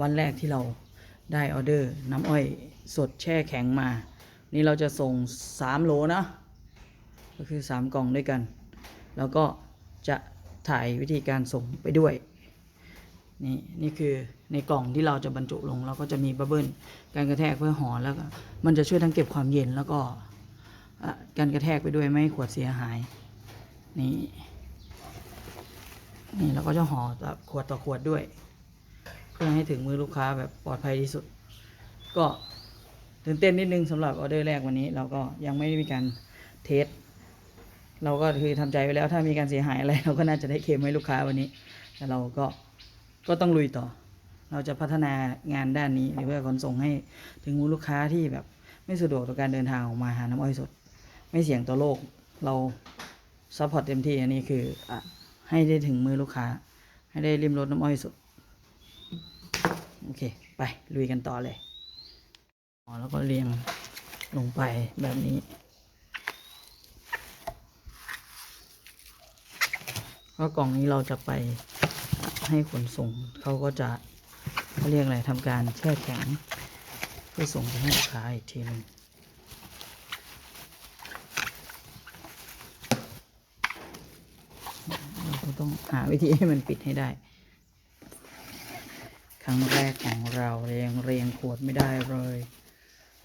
วันแรกที่เราได้ออเดอร์น้ำอ้อยสดแช่แข็งมา นี่เราจะส่ง 3 โลนะ ก็คือ 3 กล่องด้วยกัน แล้วก็จะถ่ายวิธีการส่งไปด้วย นี่นี่คือในกล่องที่เราจะบรรจุลง เราก็จะมีบับเบิลการกระแทกเพื่อห่อแล้วมันจะช่วยทั้งเก็บความเย็นแล้วก็การกระแทกไปด้วยไม่ให้ขวดเสียหาย นี่นี่เราก็จะห่อแบบขวดต่อขวดด้วย เพื่อให้ถึงมือลูกค้าแบบปลอดภัยที่สุด ก็ตื่นเต้นนิดนึงสำหรับออเดอร์แรกวันนี้ เราก็ยังไม่ได้มีการเทสเราก็คือทำใจไว้แล้วถ้ามีการเสียหายอะไร เราก็น่าจะได้เคลมให้ลูกค้าวันนี้ แต่เราก็ก็ต้องลุยต่อ เราจะพัฒนางานด้านนี้เพื่อขนส่งให้ถึงมือลูกค้าที่แบบไม่สะดวกต่อการเดินทางออกมาหาน้ำอ้อยสด ไม่เสี่ยงต่อโลกเราซัพพอร์ตเต็มที่อันนี้คืออให้ได้ถึงมือลูกค้า ให้ได้ริมรถน้ำอ้อยสด โอเค ไป ลุยกันต่อเลยอ๋อแล้วก็เรียงลงไปแบบนี้ ก็กล่องนี้เราจะไปให้ขนส่งเขาก็จะเขาเรียกอะไรทำการแช่แข็งเพื่อส่งไปให้ลูกค้าอีกทีหนึงเราก็ต้องหาวิธีให้มันปิดให้ได้ ครั้งแรกของเราเรียงเรียงขวดไม่ได้เลย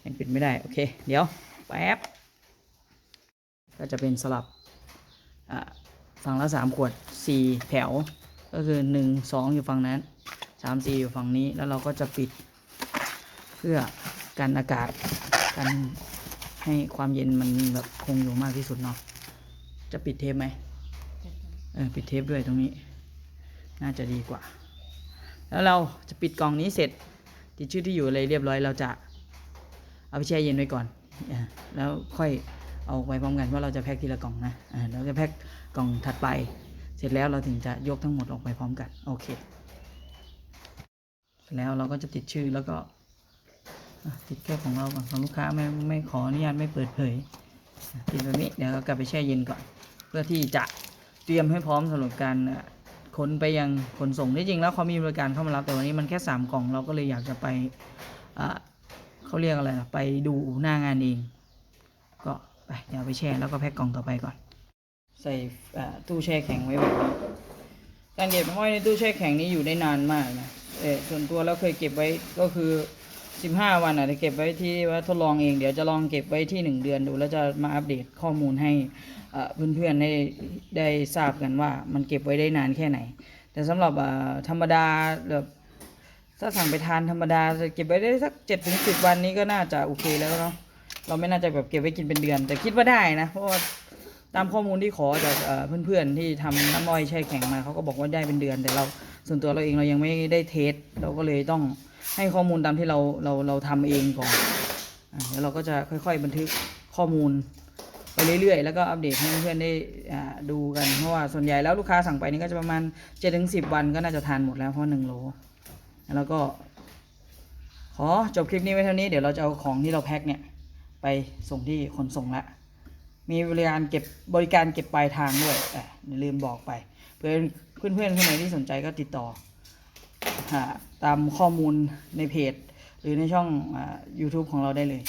ยังปิดไม่ได้ โอเค เดี๋ยว แป๊บ ก็จะเป็นสลับอ่าฝั่งละสามขวดสี่แถว ก็คือหนึ่งสองอยู่ฝั่งนั้นสามสี่อยู่ฝั่งนี้แล้วเราก็จะปิด เพื่อกันอากาศกันให้ความเย็นมันแบบคงอยู่มากที่สุดเนาะจะปิดเทปไหมเออปิดเทปด้วยตรงนี้ น่าจะดีกว่า แล้วเราจะปิดกล่องนี้เสร็จ ติดชื่อที่อยู่อะไรเรียบร้อยเราจะเอาไปแช่เย็นไว้ก่อน แล้วค่อยเอาไปพร้อมกันว่าเราจะแพ็คทีละกล่องนะเราจะแพ็คกล่องถัดไป เสร็จแล้วเราถึงจะยกทั้งหมดออกไปพร้อมกันโอเค แล้วเราก็จะติดชื่อแล้วก็ติดแค่ของเราก่อนของลูกค้าไม่ไม่ขออนุญาตไม่เปิดเผยติดแบบนี้เดี๋ยวเรากลับไปแช่เย็นก่อน เพื่อที่จะเตรียมให้พร้อมสำหรับการ ขนไปยังขนส่งที่จริงแล้วเขามีบริการเข้ามารับแต่วันนี้มันแค่สามกล่องเราก็เลยอยากจะไปอะเขาเรียกอะไรนะไปดูหน้างานเอง ก็ไปเดี๋ยวไปแช่แล้วก็แพ็คกล่องต่อไปก่อน ใส่ตู้แช่แข็งไว้แบบนี้การเก็บน้ำอ้อยในตู้แช่แข็งนี้อยู่ได้นานมากนะเออส่วนตัวเราเคยเก็บไว้ก็คือ สิบห้าวันอะจะเก็บไว้ที่ว่าทดลองเองเดี๋ยวจะลองเก็บไว้ที่หนึ่งเดือนดู แล้วจะมาอัปเดตข้อมูลให้เพื่อนๆได้ได้ทราบกันว่ามันเก็บไว้ได้นานแค่ไหน แต่สำหรับธรรมดาแบบถ้าสั่งไปทานธรรมดาจะเก็บไว้ได้สักเจ็ดถึงสิบวันนี้ก็น่าจะโอเคแล้วเนาะเราไม่น่าจะแบบเก็บไว้กินเป็นเดือน แต่คิดว่าได้นะเพราะว่าตามข้อมูลที่ขอจากเพื่อนๆที่ทำน้ำอ้อยแช่แข็งมาเขาก็บอกว่าได้เป็นเดือน แต่เราส่วนตัวเราเองเรายังไม่ได้เทสเราก็เลยต้อง ให้ข้อมูลตามที่เราเราเราทำเองก่อนอะแล้วเราก็จะค่อย ๆ บันทึกข้อมูลไปเรื่อยๆ แล้วก็อัปเดตให้เพื่อนๆได้ดูกัน เพราะว่าส่วนใหญ่แล้วลูกค้าสั่งไปนี่ก็จะประมาณ7จ็ถึงสิวันก็น่าจะทานหมดแล้วเพราะหนึ่งโล แล้วก็ ขอจบคลิปนี้ไว้เท่านี้ เดี๋ยวเราจะเอาของที่เราแพ็คเนี่ยไปส่งที่ขนส่งละมีบริการเก็บบริการเก็บปลายทางด้วยอะอย่าลืมบอกไปเพื่อนเพื่อนเพื่อนๆคนไหนที่สนใจก็ติดต่อ ตามข้อมูลในเพจ หรือในช่อง YouTube ของเราได้เลย